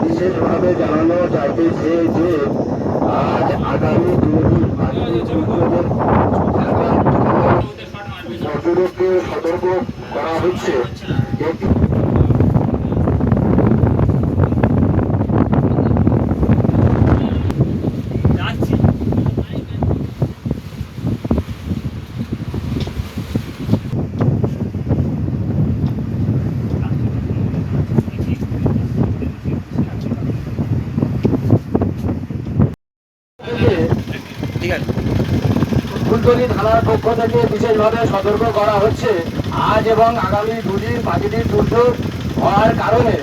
বিশেষভাবে জানানো যাইতেছে যে আজ আগামী দুদিন সতর্ক করা হচ্ছে ঠিক থানার পক্ষ থেকে বিশেষভাবে সতর্ক করা হচ্ছে। আজ এবং আগামী দুদিন প্রাকৃতিক দুর্যোগ হওয়ার কারণে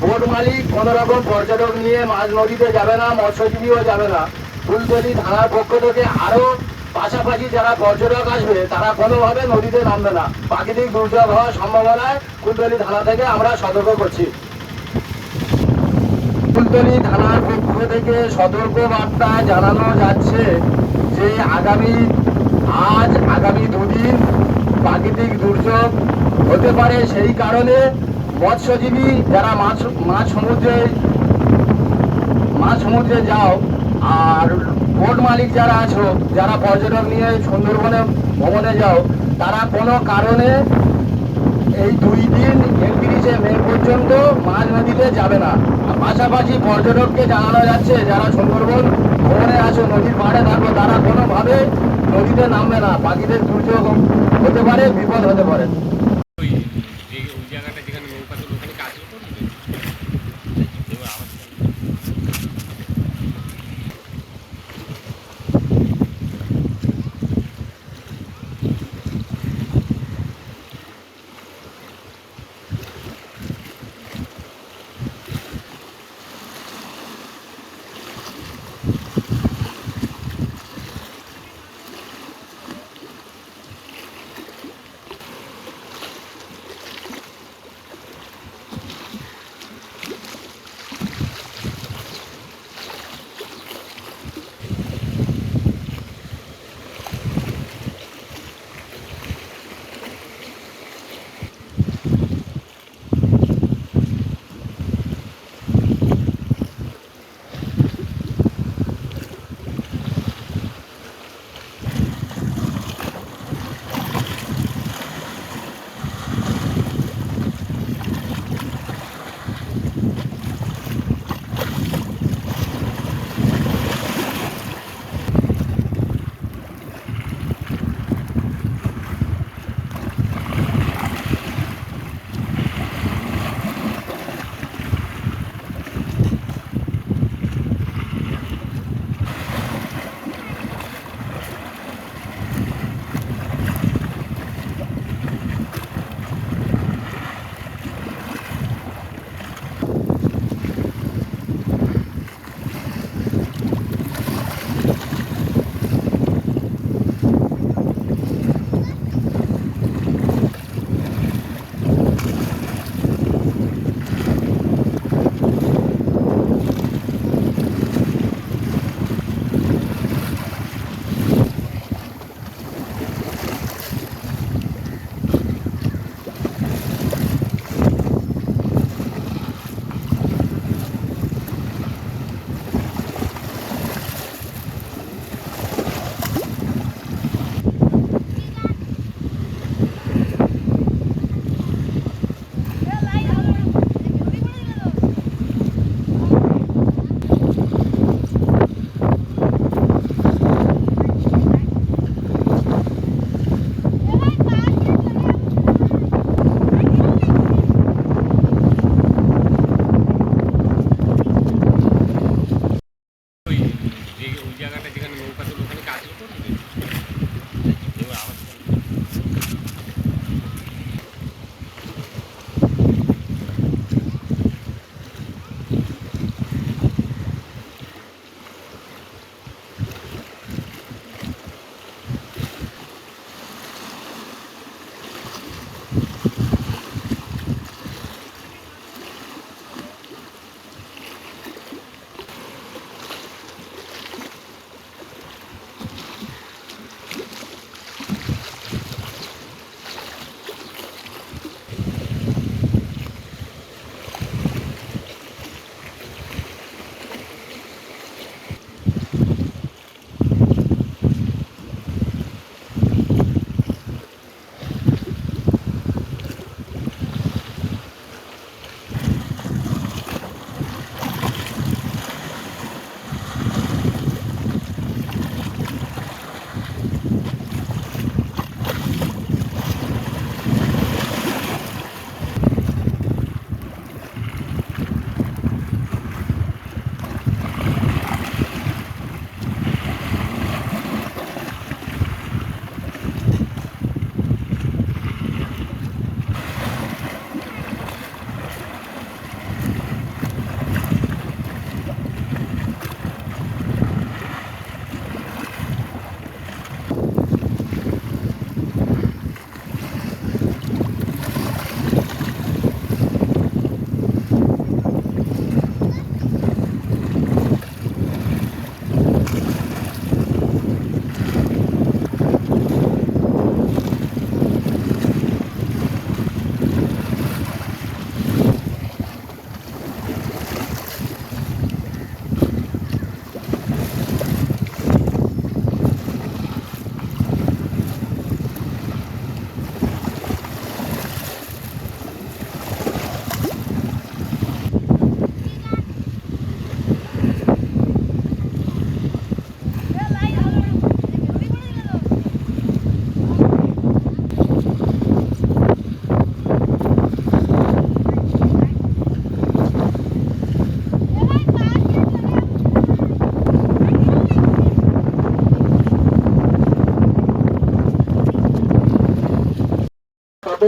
বোট মালিক কোনো রকম পর্যটক নিয়ে মাঝ নদীতে যাবে না, মৎস্যজীবীও যাবে না। ফুলতলি থানার পক্ষ থেকে আরও পাশাপাশি যারা পর্যটক আসবে, তারা কোনোভাবে নদীতে নামবে না। প্রাকৃতিক দুর্যোগ হওয়ার সম্ভাবনায় ফুলতলি থানা থেকে আমরা সতর্ক করছি। ফুলতলি থানার পক্ষ থেকে সতর্ক বার্তা জানানো যাচ্ছে যে আগামী আজ আগামী দুদিন প্রাকৃতিক দুর্যোগ হতে পারে সেই কারণে মৎস্যজীবী যারা মাছ মাছ সমুদ্রে মাছ সমুদ্রে যাও, আর বোট মালিক যারা আছো, যারা পর্যটক নিয়ে সুন্দরবনে ভ্রমণে যাও, তারা কোনো কারণে এই দুই দিন একত্রিশে মে পর্যন্ত মাছ নদীতে যাবে না। পাশাপাশি পর্যটককে জানানো যাচ্ছে, যারা সুন্দরবন ভ্রমণে আছো, নদীর পাড়ে থাকো, তারা কোনোভাবে নদীতে নামবে না পাখিদের দুর্যোগ হতে পারে বিপদ হতে পারে।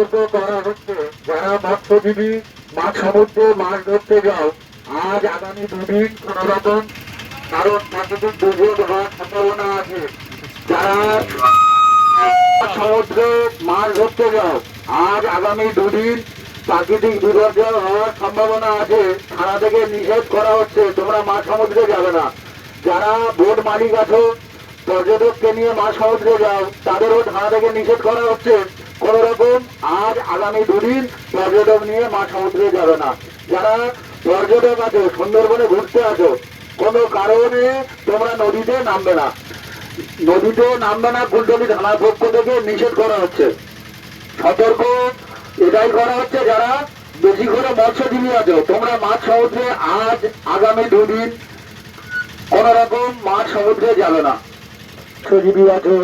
সতর্ক করা হচ্ছে। যারা মৎস্যজীবী, মাছ সমুদ্রে মাছ ধরতে যাও, আজ আগামী দুদিন কোন রকম কারণ প্রাকৃতিক দুর্যোগ হওয়ার সম্ভাবনা আছে। যারা সমুদ্রে মাছ ধরতে যাও, আজ আগামী দুদিন প্রাকৃতিক বিপর্যয় হওয়ার সম্ভাবনা আছে। থানা থেকে নিষেধ করা হচ্ছে, তোমরা মাছ সমুদ্রে যাবে না। যারা বোট মালিক আছো, পর্যটককে নিয়ে মাছ সমুদ্রে যাও, তাদেরও থানা থেকে নিষেধ করা হচ্ছে। কোন রকম আজ আগামী দুদিন পর্যটক নিয়ে মাছ সমুদ্রে যাবে না। যারা পর্যটক আছো, সুন্দরবনে ঘুরতে আছো, কোনো কারণে তোমরা নদীতে নামবে না। নদীতেও নামবে না কুলতলি থানার পক্ষ থেকে নিষেধ করা হচ্ছে। সতর্ক এটাই করা হচ্ছে, যারা বেশি করে মৎস্যজীবী আছো, তোমরা মাছ সমুদ্রে আজ আগামী দুদিন কোন রকম মাছ সমুদ্রে যাবে না। মৎস্যজীবী আছো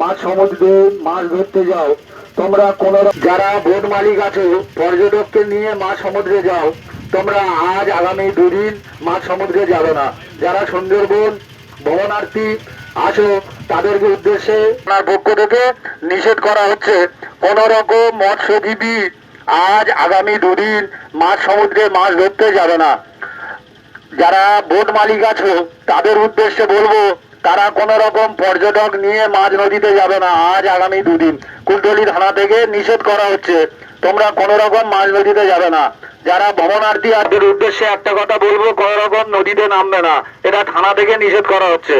মাছ সমুদ্রে মাছ ধরতে যাও তোমরা কোন যারা বোট মালিক আছো, পর্যটককে নিয়ে মাছ সমুদ্রে যাও, তোমরা আজ আগামী দুদিন মাছ সমুদ্রে যাবে না। যারা সুন্দরবন, ভবনার্থী আসো তাদেরকে উদ্দেশ্যে আপনার পক্ষ থেকে নিষেধ করা হচ্ছে, কোন রকম মৎস্যজীবী আজ আগামী দুদিন মাছ সমুদ্রে মাছ ধরতে যাবে না। যারা বোট মালিক আছো, তাদের উদ্দেশ্যে বলব তারা কোন রকম পর্যটক নিয়ে মাঝ নদীতে যাবে না। আজ আগামী দুদিন। কুলতলি থানা থেকে নিষেধ করা হচ্ছে, তোমরা কোন রকম মাঝ নদীতে যাবে না। যারা ভ্রমণার্থী আদের উদ্দেশ্যে একটা কথা বলব, কোন রকম নদীতে নামবে না। এটা থানা থেকে নিষেধ করা হচ্ছে।